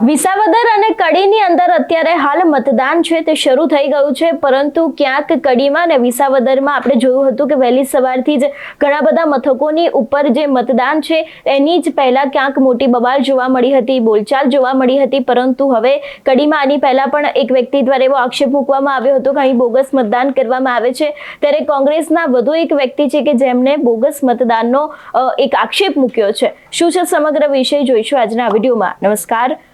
વિસાવદર અને કડીની અંદર અત્યારે હાલ મતદાન છે, તે શરૂ થઈ ગયું છે, પરંતુ ક્યાંક કડીમાં અને વિસાવદરમાં આપણે જોયું હતું કે વહેલી સવારથી જ ઘણા બધા મથકોની ઉપર જે મતદાન છે, એની જ પહેલાં ક્યાંક મોટી બબાલ જોવા મળી હતી, બોલચાલ જોવા મળી હતી, પરંતુ હવે કડીમાં આની પહેલાં પણ એક વ્યક્તિ દ્વારા એવો આક્ષેપ મૂકવામાં આવ્યો હતો કે અહીં બોગસ મતદાન કરવામાં આવે છે. ત્યારે કોંગ્રેસના વધુ એક વ્યક્તિ છે કે જેમણે બોગસ મતદાનનો એક આક્ષેપ મૂક્યો છે. શું છે સમગ્ર વિષય જોઈશું આજના વિડીયોમાં. નમસ્કાર.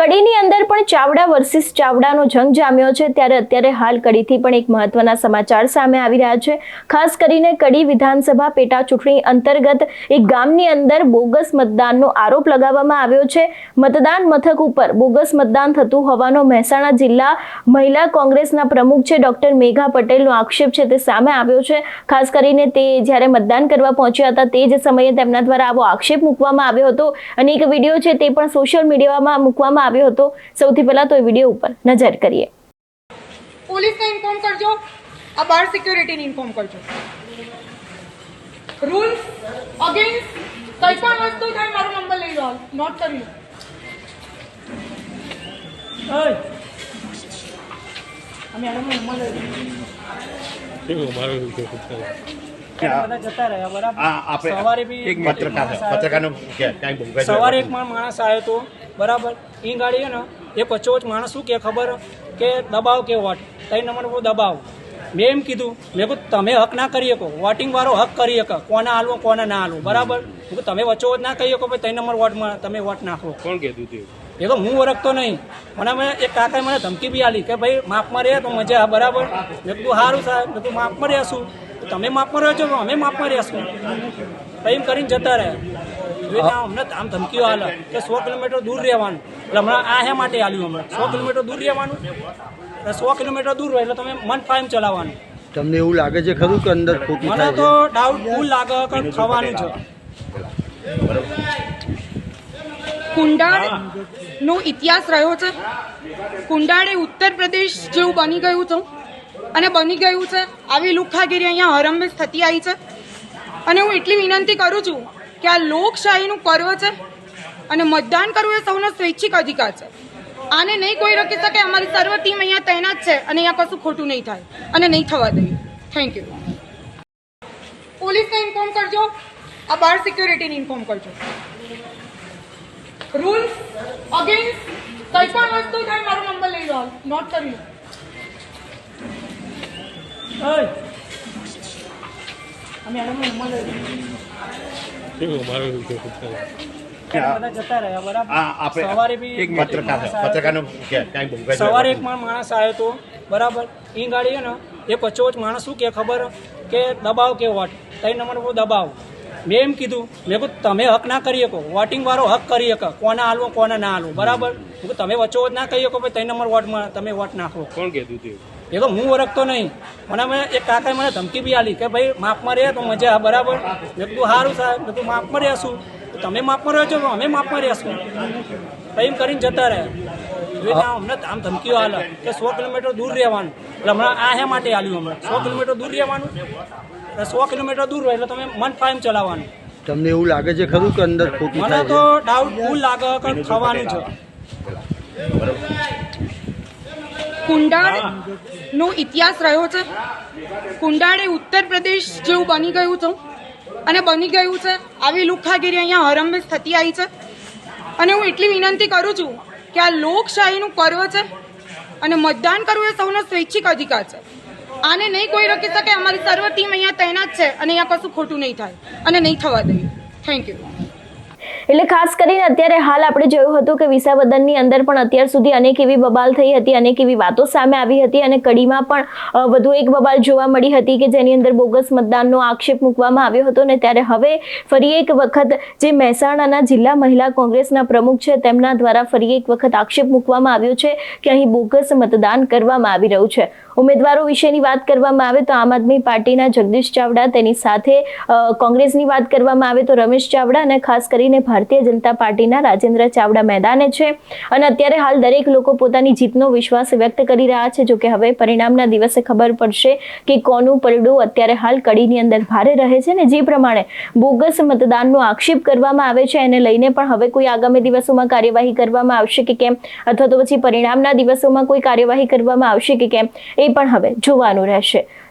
કડીની અંદર પણ ચાવડા વર્સિસ ચાવડાનો જંગ જામ્યો છે, ત્યારે અત્યારે હાલ કડીથી પણ એક મહત્વના સમાચાર સામે આવી રહ્યા છે. ખાસ કરીને કડી વિધાનસભા પેટા ચૂંટણી અંતર્ગત એક ગામની અંદર બોગસ મતદાનનો આરોપ લગાવવામાં આવ્યો છે. મતદાન મથક ઉપર બોગસ મતદાન થતું હોવાનો મહેસાણા જિલ્લા મહિલા કોંગ્રેસના પ્રમુખ છે, ડોક્ટર મેઘા પટેલનો આક્ષેપ છે તે સામે આવ્યો છે. ખાસ કરીને તે જ્યારે મતદાન કરવા પહોંચ્યા હતા તે જ સમયે તેમના દ્વારા આવો આક્ષેપ મૂકવામાં આવ્યો હતો. અને એક વીડિયો છે તે પણ સોશિયલ મીડિયામાં મૂકવામાં આવ્યો હતો સૌથી પહેલા તો એ વીડિયો ઉપર નજર કરીએ. પોલીસને ઇન્ફોર્મ કરજો. આ બાર સિક્યુરિટીને ઇન્ફોર્મ કરજો. રૂલ્સ અગેન્સ્ટ કઈ પણ વસ્તુ થાય મારો નંબર લઈ લો. નોટ કરી લો. બધા જતા રહ્યા બરાબર? આ આપણે સવારે બી એક પત્રકાર પત્રકારનો કે સવારે એક માણસ આવ્યો હતો બરાબર? એ ગાડી છે ને એ પચોચ માણસ શું કે ખબર? કે દબાવ કે વોટ ત્રણ નંબર પર દબાવ. મેં એમ કીધું મેં કહું તમે હક ના કરી શકો. વોટિંગ વાળો હક કરી શકો. કોને હાલવો કોને ના હાલવું બરાબર? તમે કીધું તમે વચ્ચોવચ ના કહી શકો ભાઈ ત્રણ નંબર વોટમાં તમે વોટ નાખો. કોણ કહેતું હતું એ તો હું ઓળખતો નહીં. મને મેં એક કાકાએ મને ધમકી બી આલી કે ભાઈ માપમાં રહે તો મજા બરાબર? મેં કીધું સારું સાહેબ. મેં કીધું માપમાં રહેશું તમે માપમાં રહો છો તો અમે માપમાં રહેશું એમ કરીને જતા રહે જોઈને અમને આમ ધમકીઓ આલે કે સો કિલોમીટર દૂર રહેવાનું. એટલે હમણાં આ હે માટે આવ્યું હમણાં. સો કિલોમીટર દૂર રહેવાનું? એટલે સો કિલોમીટર દૂર હોય એટલે તમે મન ફાઈમ ચલાવવાનું. તમને એવું લાગે છે ખરું કે અંદર ખોટું મને તો ડાઉટ ફૂલ લાગે કે થવાનું છે. કુંડાળ નો ઇતિહાસ રહ્યો છે. કુંડાળ એ ઉત્તર પ્રદેશ જેવું બની ગયું છે. અને બની ગયું છે. આવી લુખાગીરી અહીંયા હરંભેશ થતી આવી છે. અને હું એટલી વિનંતી કરું છું કે આ લોકશાહીનું પર્વ છે અને મતદાન કરવું એ સૌનો સ્વૈચ્છિક અધિકાર છે. આને નહીં કોઈ રોકી શકે અમારી સર્વ ટીમ અહીંયા તૈનાત છે અને અહીંયા કશું ખોટું નહીં થાય અને નહીં થવા દઈએ. થેન્ક યુ પોલીસને ઇન્ફોર્મ કરજો આ બાર સિક્યોરિટીને ઇન્ફોર્મ કરજો. રૂલ્સ અગેન્સ્ટ કઈ પણ વસ્તુ થાય મારો નંબર લઈ લો. નોટ કરી લો. અમે આનો નંબર લઈ મારું સવારે બી એક પત્રકાર પત્રકારનો કે ક્યાંય ભૂમિકા સવારે એક માં માણસ આવ્યો હતો બરાબર? એ ગાડી ને એ પચોચ માણસ શું કે ખબર? કે દબાવ કે વોટ ત્રણ નંબર પર દબાવ. મેં એમ કીધું મેં કહું તમે હક ના કરી શકો. વોટિંગ વાળો હક કરી શકો. કોને હાલવો કોને ના હાલવું બરાબર? કીધું તમે વચ્ચો ના કહી શકો ભાઈ ત્રણ નંબર વોટમાં તમે વોટ નાખો. કોણ હતું? એ તો હું ઓળખતો નહીં. મને અમે એક કાકાએ મને ધમકી બી આલી કે ભાઈ માપમાં રહે તો મજા બરાબર. મેં કીધું સારું સાહેબ. મેં કીધું માપમાં રહેશું તમે માપમાં રહ્યો છો અમે માપમાં રહેશું એમ કરીને જતા રહે જોઈને આ અમને આમ ધમકીઓ હાલ કે સો કિલોમીટર દૂર રહેવાનું. એટલે હમણાં આ હે માટે આવ્યું હમણાં. સો કિલોમીટર દૂર રહેવાનું? એટલે સો કિલોમીટર દૂર હોય એટલે તમે મન ફાઈમ ચલાવવાનું. તમને એવું લાગે છે ખરું કે અંદર મને તો ડાઉટ ફૂલ લાગે કે થવાનું છે. કુંડાળ નો ઇતિહાસ રહ્યો છે. કુંડાળ એ ઉત્તર પ્રદેશ જેવું બની ગયું છે અને બની ગયું છે, આવી લુખાગીરી અહીંયા હરંભેશ થતી આવી છે. અને હું એટલી વિનંતી કરું છું કે આ લોકશાહીનું પર્વ છે અને મતદાન કરવું એ સૌનો સ્વૈચ્છિક અધિકાર છે. આને નહીં કોઈ રોકી શકે, અમારી સર્વ ટીમ અહીંયા તૈનાત છે અને અહીંયા કશું ખોટું નહીં થાય. અને નહીં થવા દઈએ. થેન્ક યુ એટલે ખાસ કરીને અત્યારે હાલ આપણે જોયું હતું કે વિસાવદનની અંદર પણ અત્યાર સુધી અનેક એવી બબાલ થઈ હતી, અનેક એવી વાતો સામે આવી હતી અને કડીમાં પણ વધુ એક બબાલ જોવા મળી હતી કે જેની અંદર બોગસ મતદાનનો આક્ષેપ મૂકવામાં આવ્યો હતો ને ત્યારે હવે ફરી એક વખત જે મહેસાણાના જિલ્લા મહિલા કોંગ્રેસના પ્રમુખ છે, તેમના દ્વારા ફરી એક વખત આક્ષેપ મૂકવામાં આવ્યો છે કે અહીં બોગસ મતદાન કરવામાં આવી રહ્યું છે. ઉમેદવારો વિશેની વાત કરવામાં આવે તો આમ આદમી પાર્ટીના જગદીશ ચાવડા, તેની સાથે કોંગ્રેસની વાત કરવામાં આવે તો રમેશ ચાવડા અને ખાસ કરીને ભારતીય ભારતીય જનતા પાર્ટીના રાજેન્દ્ર ચાવડા મેદાને છે. અને અત્યારે હાલ દરેક લોકો પોતાની જીતનો વિશ્વાસ વ્યક્ત કરી રહ્યા છે. જોકે હવે પરિણામના દિવસે ખબર પડશે કે કોનું પરડું અત્યારે હાલ કડીની અંદર ભારે રહે છે ને જે પ્રમાણે બોગસ મતદાનનો આક્ષેપ કરવામાં આવે છે. એને લઈને પણ હવે કોઈ આગામી દિવસોમાં કાર્યવાહી કરવામાં આવશે કે કેમ? અથવા તો પછી પરિણામના દિવસોમાં કોઈ કાર્યવાહી કરવામાં આવશે કે કેમ? એ પણ હવે જોવાનું રહેશે.